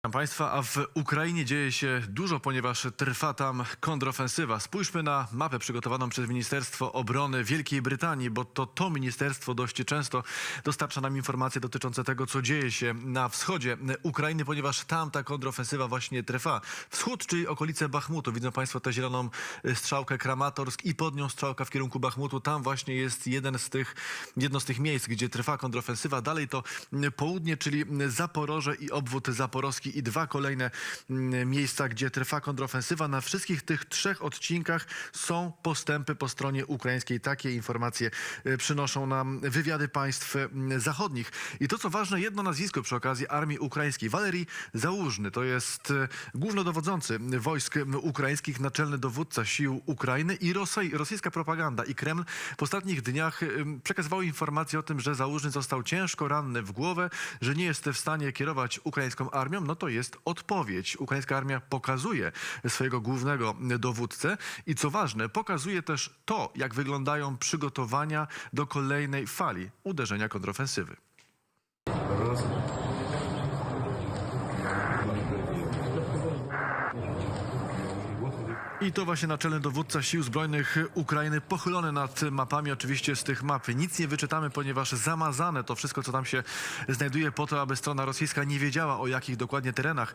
Witam Państwa, a w Ukrainie dzieje się dużo, ponieważ trwa tam kontrofensywa. Spójrzmy na mapę przygotowaną przez Ministerstwo Obrony Wielkiej Brytanii, bo to to ministerstwo dość często dostarcza nam informacje dotyczące tego, co dzieje się na wschodzie Ukrainy, ponieważ tam ta kontrofensywa właśnie trwa. Wschód, czyli okolice Bachmutu. Widzą Państwo tę zieloną strzałkę Kramatorsk i pod nią strzałka w kierunku Bachmutu. Tam właśnie jest jeden z tych, jedno z tych miejsc, gdzie trwa kontrofensywa. Dalej to południe, czyli Zaporoże i obwód zaporowski i dwa kolejne mm, miejsca, gdzie trwa kontrofensywa. Na wszystkich tych trzech odcinkach są postępy po stronie ukraińskiej. Takie informacje e, przynoszą nam wywiady państw mm, zachodnich. I to co ważne, jedno nazwisko przy okazji armii ukraińskiej. Walerii Załużny to jest e, głównodowodzący wojsk m, ukraińskich, naczelny dowódca sił Ukrainy i rosyjska propaganda i Kreml w ostatnich dniach em, przekazywały informacje o tym, że Załużny został ciężko ranny w głowę, że nie jest w stanie kierować ukraińską armią. No to jest odpowiedź. Ukraińska armia pokazuje swojego głównego dowódcę i co ważne, pokazuje też to, jak wyglądają przygotowania do kolejnej fali uderzenia kontrofensywy. I to właśnie naczelny dowódca Sił Zbrojnych Ukrainy, pochylony nad mapami, oczywiście z tych map. Nic nie wyczytamy, ponieważ zamazane to wszystko, co tam się znajduje, po to, aby strona rosyjska nie wiedziała, o jakich dokładnie terenach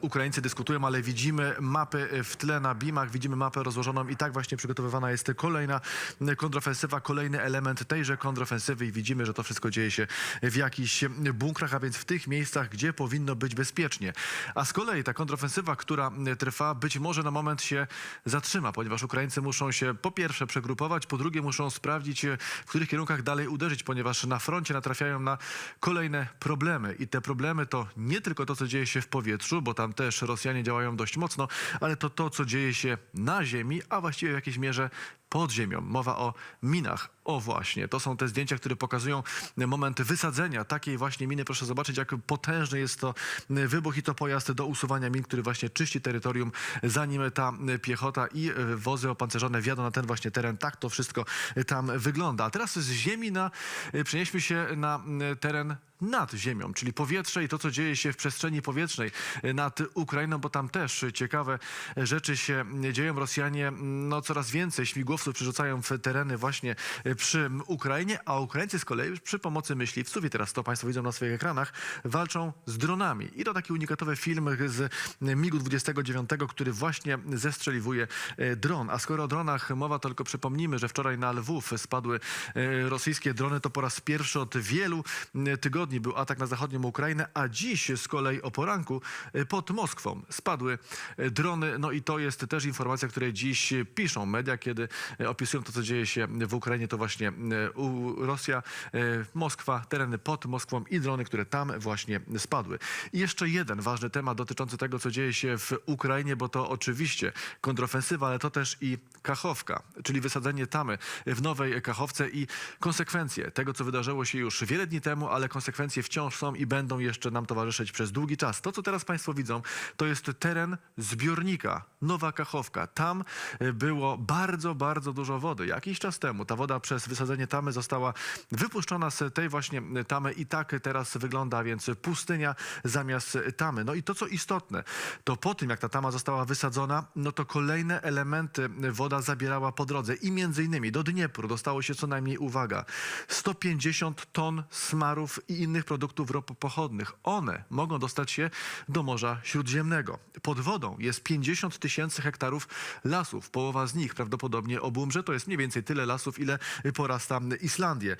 Ukraińcy dyskutują, ale widzimy mapy w tle na BIMach, widzimy mapę rozłożoną i tak właśnie przygotowywana jest kolejna kontrofensywa, kolejny element tejże kontrofensywy i widzimy, że to wszystko dzieje się w jakichś bunkrach, a więc w tych miejscach, gdzie powinno być bezpiecznie. A z kolei ta kontrofensywa, która trwa, być może na moment się zatrzyma, ponieważ Ukraińcy muszą się po pierwsze przegrupować, po drugie muszą sprawdzić, e, w których kierunkach dalej uderzyć, ponieważ na froncie natrafiają na kolejne problemy. I te problemy to nie tylko to, co dzieje się w powietrzu, bo tam też Rosjanie działają dość mocno, ale to to, co dzieje się na ziemi, a właściwie w jakiejś mierze pod ziemią. Mowa o minach. O właśnie, to są te zdjęcia, które pokazują moment wysadzenia takiej właśnie miny. Proszę zobaczyć, jak potężny jest to wybuch i to pojazd do usuwania min, który właśnie czyści terytorium, zanim ta piechota i wozy opancerzone wjadą na ten właśnie teren. Tak to wszystko tam wygląda. A teraz z ziemi na, przenieśmy się na teren nad ziemią, czyli powietrze i to, co dzieje się w przestrzeni powietrznej nad Ukrainą, bo tam też ciekawe rzeczy się dzieją. Rosjanie no, coraz więcej śmigłowców przerzucają w tereny właśnie przy Ukrainie, a Ukraińcy z kolei przy pomocy myśliwców, i teraz to Państwo widzą na swoich ekranach, walczą z dronami. I to taki unikatowy film z MiG-29, który właśnie zestrzeliwuje e, dron. A skoro o dronach mowa, to tylko przypomnijmy, że wczoraj na Lwów spadły e, rosyjskie drony. To po raz pierwszy od wielu e, był atak na zachodnią Ukrainę, a dziś z kolei o poranku e, pod Moskwą spadły e, drony. No i to jest też informacja, której dziś piszą media, kiedy e, opisują to, co dzieje się w Ukrainie. To właśnie Rosja, Moskwa, tereny pod Moskwą i drony, które tam właśnie spadły. I jeszcze jeden ważny temat dotyczący tego, co dzieje się w Ukrainie, bo to oczywiście kontrofensywa, ale to też i Kachowka, czyli wysadzenie tamy w nowej Kachowce i konsekwencje tego, co wydarzyło się już wiele dni temu, ale konsekwencje wciąż są i będą jeszcze nam towarzyszyć przez długi czas. To, co teraz Państwo widzą, to jest teren zbiornika Nowa Kachowka. Tam e, było bardzo, bardzo dużo wody. Jakiś czas temu ta woda przez wysadzenie tamy została wypuszczona z tej właśnie tamy i tak teraz wygląda, więc pustynia zamiast tamy. No i to, co istotne, to po tym, jak ta tama została wysadzona, no to kolejne elementy woda zabierała po drodze i między innymi do Dniepru dostało się co najmniej, uwaga, 150 ton smarów i innych produktów ropopochodnych. One mogą dostać się do Morza Śródziemnego. Pod wodą jest 50 tysięcy hektarów lasów. Połowa z nich prawdopodobnie obumrze. To jest mniej więcej tyle lasów, ile porasta Islandię.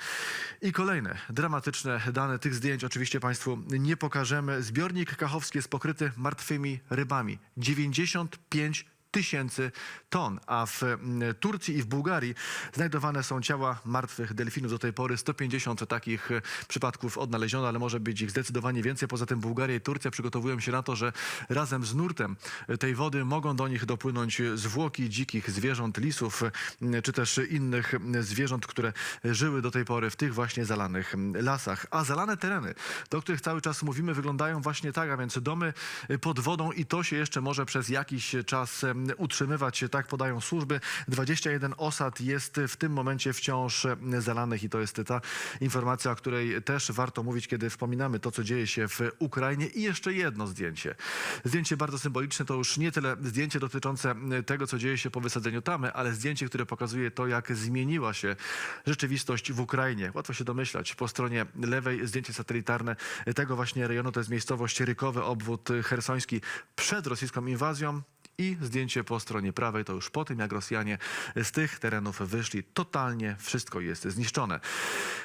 I kolejne dramatyczne dane tych zdjęć oczywiście Państwu nie pokażemy. Zbiornik kachowski jest pokryty martwymi rybami. 95 tysięcy ton, a w mm, Turcji i w Bułgarii znajdowane są ciała martwych delfinów. Do tej pory 150 takich e, przypadków odnaleziono, ale może być ich zdecydowanie więcej. Poza tym Bułgaria i Turcja przygotowują się na to, że razem z nurtem tej wody mogą do nich dopłynąć zwłoki dzikich zwierząt, lisów, e, czy też innych zwierząt, które żyły do tej pory w tych właśnie zalanych lasach. A zalane tereny, do których cały czas mówimy, wyglądają właśnie tak, a więc domy pod wodą i to się jeszcze może przez jakiś czas utrzymywać, tak podają służby. 21 osad jest w tym momencie wciąż zalanych i to jest ta informacja, o której też warto mówić, kiedy wspominamy to, co dzieje się w Ukrainie. I jeszcze jedno zdjęcie. Zdjęcie bardzo symboliczne, to już nie tyle zdjęcie dotyczące tego, co dzieje się po wysadzeniu tamy, ale zdjęcie, które pokazuje to, jak zmieniła się rzeczywistość w Ukrainie. Łatwo się domyślać. Po stronie lewej zdjęcie satelitarne tego właśnie rejonu, to jest miejscowość Rykowy, obwód hersoński przed rosyjską inwazją. I zdjęcie po stronie prawej to już po tym, jak Rosjanie z tych terenów wyszli. Totalnie wszystko jest zniszczone.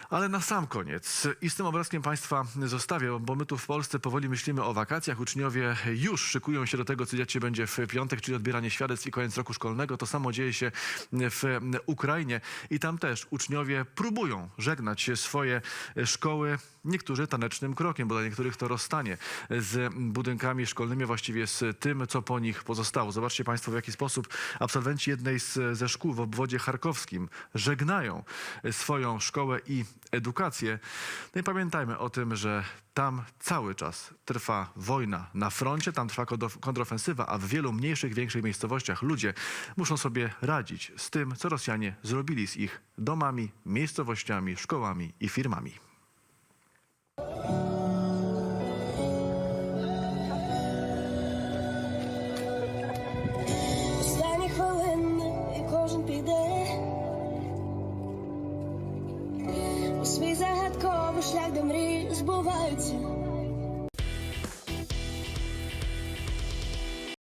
Ale na sam koniec i z tym obrazkiem Państwa zostawię, bo my tu w Polsce powoli myślimy o wakacjach. Uczniowie już szykują się do tego, co dziać się będzie w piątek, czyli odbieranie świadectw i koniec roku szkolnego. To samo dzieje się w Ukrainie i tam też uczniowie próbują żegnać swoje szkoły niektórzy tanecznym krokiem, bo dla niektórych to rozstanie z budynkami szkolnymi, właściwie z tym, co po nich pozostało. Zobaczcie Państwo, w jaki sposób absolwenci jednej z, ze szkół w obwodzie charkowskim żegnają swoją szkołę i edukację. No i pamiętajmy o tym, że tam cały czas trwa wojna na froncie, tam trwa kontrof- kontrofensywa, a w wielu mniejszych, większych miejscowościach ludzie muszą sobie radzić z tym, co Rosjanie zrobili z ich domami, miejscowościami, szkołami i firmami. шлях до мрії збувається.